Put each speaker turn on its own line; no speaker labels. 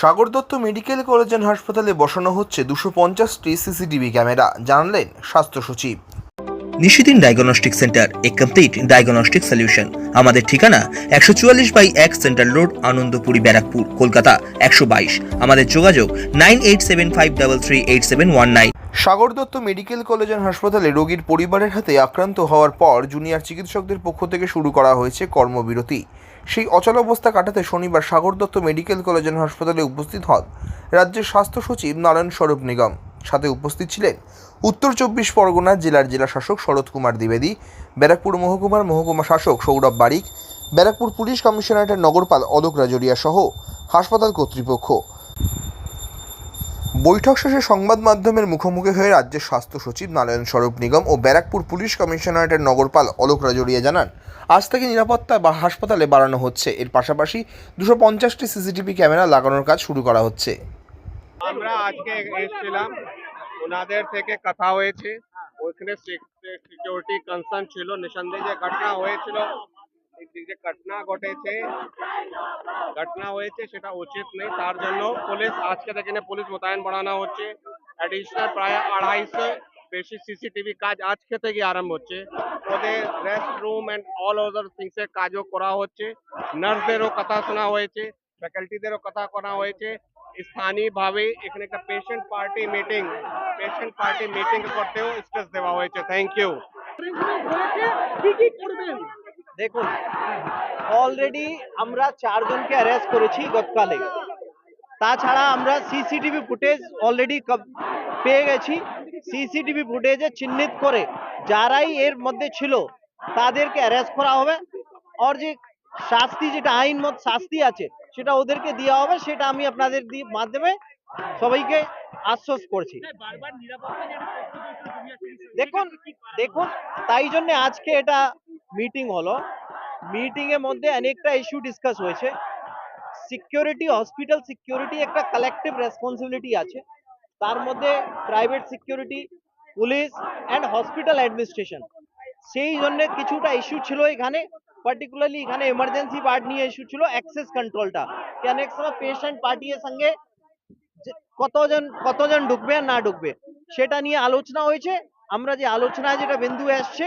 Sagar Dutta medical college and হাসপাতালে বসানো হচ্ছে দুশো পঞ্চাশটি সিসিটিভি ক্যামেরা, জানলেন স্বাস্থ্য সচিব।
Nishidin diagnostic centre, a complete diagnostic solution. আমাদের ঠিকানা একশো চুয়াল্লিশ বাই এক সেন্ট্রাল রোড, আনন্দপুরি ব্যারাকপুর, কলকাতা একশো বাইশ। আমাদের যোগাযোগ nine eight seven five double three eight seven one nine.
Sagar Dutta medical college and হাসপাতালে রোগীর পরিবারের হাতে আক্রান্ত হওয়ার পর জুনিয়র চিকিৎসকদের পক্ষ থেকে শুরু করা হয়েছে কর্মবিরতি। সেই অচলাবস্থা কাটাতে শনিবার Sagar Dutta medical college and হাসপাতালে উপস্থিত হন রাজ্যের স্বাস্থ্য সচিব নারায়ণ স্বরূপ নিগম। সাথে উপস্থিত ছিলেন উত্তর চব্বিশ পরগনা জেলার জেলা শাসক শরৎ কুমার দ্বিবেদী, ব্যারাকপুর মহকুমার মহকুমা শাসক সৌরভ বারিক, ব্যারাকপুর পুলিশ কমিশনারেটের নগরপাল অলোক রাজরিয়া সহ হাসপাতাল কর্তৃপক্ষ। বৈঠক শেষে সংবাদ মাধ্যমের মুখোমুখি হয়ে রাজ্যের স্বাস্থ্য সচিব, নারায়ণ স্বরূপ নিগম ও ব্যারাকপুর পুলিশ কমিশনারেটের নগরপাল অলোক রাজরিয়া জানান, আজ থেকে নিরাপত্তা বা হাসপাতালে বাড়ানো হচ্ছে। এর পাশাপাশি দুশো পঞ্চাশটি সিসিটিভি ক্যামেরা লাগানোর কাজ শুরু করা হচ্ছে।
আমরা আজকে এসেছিলাম। ওনাদের থেকে কথা হয়েছে। ওখানে সিকিউরিটি কনসার্ন ছিল, নিঃসন্দেহে ঘটনা হয়েছিল এই যে ঘটনা ঘটেছে, ঘটনা হয়েছে সেটা উচিত নেই তার জন্য পুলিশ, আজকে থেকে এখানে পুলিশ মোতায়েন বাড়ানো হচ্ছে। অ্যাডিশনাল প্রায় আড়াইশো বেশি সিসিটিভি কাজ আজকে থেকে আরম্ভ হচ্ছে। ওদের rest room and all other থিংসের কাজও করা হচ্ছে। নার্সদেরও কথা শোনা হয়েছে ফ্যাকাল্টিদেরও কথা করা হয়েছে। স্থানীয়ভাবে এখানে একটা patient party meeting patient party meeting করতেও স্ট্রেস দেওয়া হয়েছে। থ্যাংক ইউ
দেখুন অলরেডি আমরা চারজনকে অ্যারেস্ট করেছি গতকালে। তাছাড়া আমরা সিসিটিভি ফুটেজ অলরেডি পেয়ে গেছি। সিসিটিভি ফুটেজে চিহ্নিত করে যারাই এর মধ্যে ছিল, তাদেরকে অ্যারেস্ট করা হবে। আর যে শাস্তি, যেটা আইন মত শাস্তি আছে, সেটা ওদেরকে দেওয়া হবে, সেটা আমি আপনাদের মাধ্যমে সবাইকে আশ্বাস করছি। দেখুন দেখুন, তাই জন্য আজকে এটা মিটিং হলো। মিটিং এর মধ্যে অনেকটা ইস্যু ডিসকাস হয়েছে। সিকিউরিটি হসপিটাল সিকিউরিটি একটা কালেকটিভ রেসপন্সিবিলিটি আছে। তার মধ্যে private security police and hospital administration সেই জন্য কিছুটা ইস্যু ছিল এখানে। পার্টিকুলারলি এখানে এমার্জেন্সি পার্ট নিয়ে ইস্যু ছিল অ্যাক্সেস কন্ট্রোলটা কি অনেক সময় পেশেন্ট পার্টির সঙ্গে কতজন কতজন ঢুকবে আর না ঢুকবে, সেটা নিয়ে আলোচনা হয়েছে। আমরা যে আলোচনায় যেটা বিন্দু আসছে